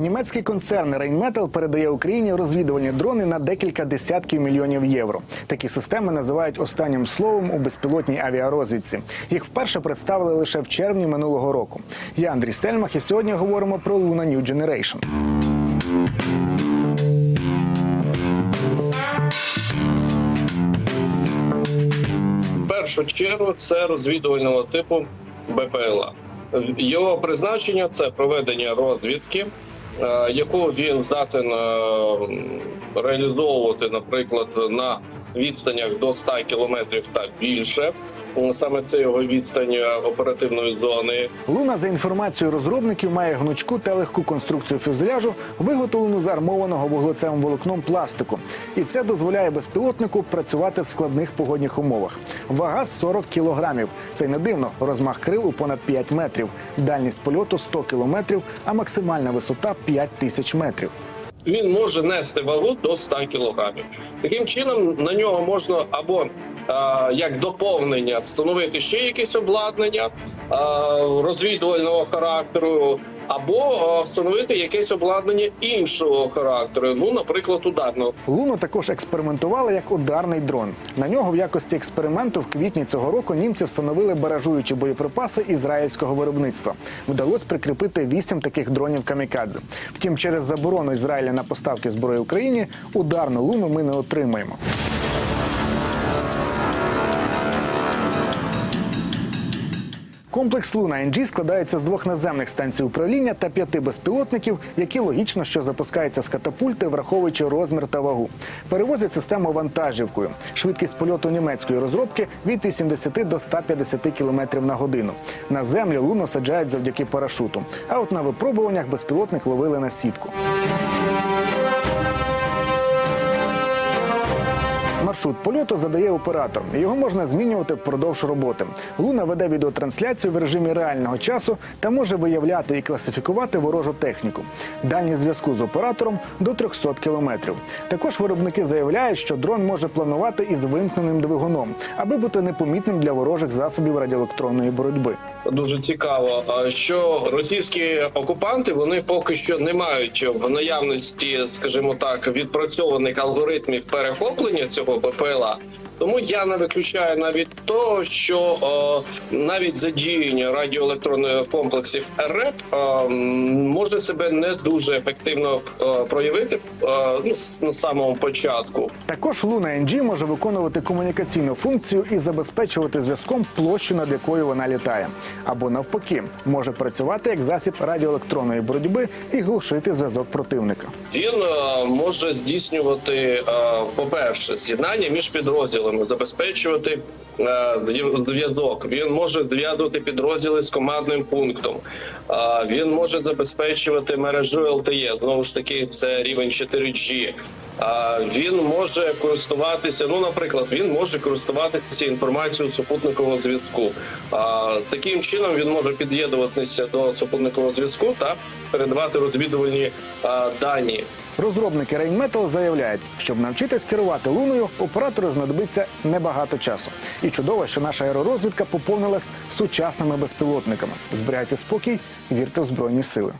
Німецький концерн Rheinmetall передає Україні розвідувальні дрони на декілька десятків мільйонів євро. Такі системи називають останнім словом у безпілотній авіарозвідці. Їх вперше представили лише в червні минулого року. Я Андрій Стельмах, і сьогодні говоримо про Luna New Generation. Першу чергу це розвідувального типу БПЛА. Його призначення це проведення розвідки, яку він здатен е, реалізовувати, наприклад, на відстанях до 100 кілометрів та більше. Саме це його відстань е, оперативної зони. Луна, за інформацією розробників, має гнучку та легку конструкцію фюзеляжу, виготовлену з армованого вуглецевим волокном пластику. І це дозволяє безпілотнику працювати в складних погодних умовах. Вага 40 кілограмів. Це не дивно. Розмах крил у понад 5 метрів, дальність польоту 100 кілометрів, а максимальна висота 5 тисяч метрів. він може нести вагу до 100 кілограмів. Таким чином на нього можна або як доповнення встановити ще якесь обладнання розвідувального характеру, або встановити якесь обладнання іншого характеру, ну, наприклад, ударного. Луну також експериментували як ударний дрон. На нього в якості експерименту в квітні цього року німці встановили баражуючі боєприпаси ізраїльського виробництва. Вдалося прикріпити вісім таких дронів камікадзе. Втім, через заборону Ізраїля на поставки зброї Україні ударну луну ми не отримаємо. Комплекс Луна NG складається з двох наземних станцій управління та п'яти безпілотників, які логічно, що запускаються з катапульти, враховуючи розмір та вагу. Перевозять систему вантажівкою. Швидкість польоту німецької розробки від 80 до 150 км на годину. На землю луну саджають завдяки парашуту. А от на випробуваннях безпілотник ловили на сітку. Маршрут польоту задає оператор. Його можна змінювати впродовж роботи. Луна веде відеотрансляцію в режимі реального часу та може виявляти і класифікувати ворожу техніку. Дальність зв'язку з оператором до 300 кілометрів. Також виробники заявляють, що дрон може планувати із вимкненим двигуном, аби бути непомітним для ворожих засобів радіоелектронної боротьби. Дуже цікаво, що російські окупанти вони поки що не мають в наявності, скажімо так, відпрацьованих алгоритмів перехоплення цього БПЛА. Тому я не виключаю навіть того, що о, навіть задіяння радіоелектронних комплексів РЕП м, може себе не дуже ефективно о, проявити о, ну, на самому початку. Також Луна NG може виконувати комунікаційну функцію і забезпечувати зв'язком площу, над якою вона літає. Або навпаки, може працювати як засіб радіоелектронної боротьби і глушити зв'язок противника. Він е, може здійснювати, е, по-перше, з'єднання між підрозділами, забезпечувати е, зв'язок. Він може зв'язувати підрозділи з командним пунктом. Е, Він може забезпечувати мережу ЛТЄ. Знову ж таки, це рівень 4G. Він може користуватися. Ну, наприклад, він може користуватися інформацією супутникового зв'язку. Таким чином він може під'єднуватися до супутникового зв'язку та передавати розвідувальні дані. Розробники Rheinmetall заявляють, щоб навчитись керувати луною, оператору знадобиться небагато часу. І чудово, що наша аеророзвідка поповнилась сучасними безпілотниками. Зберігайте спокій, вірте в збройні сили.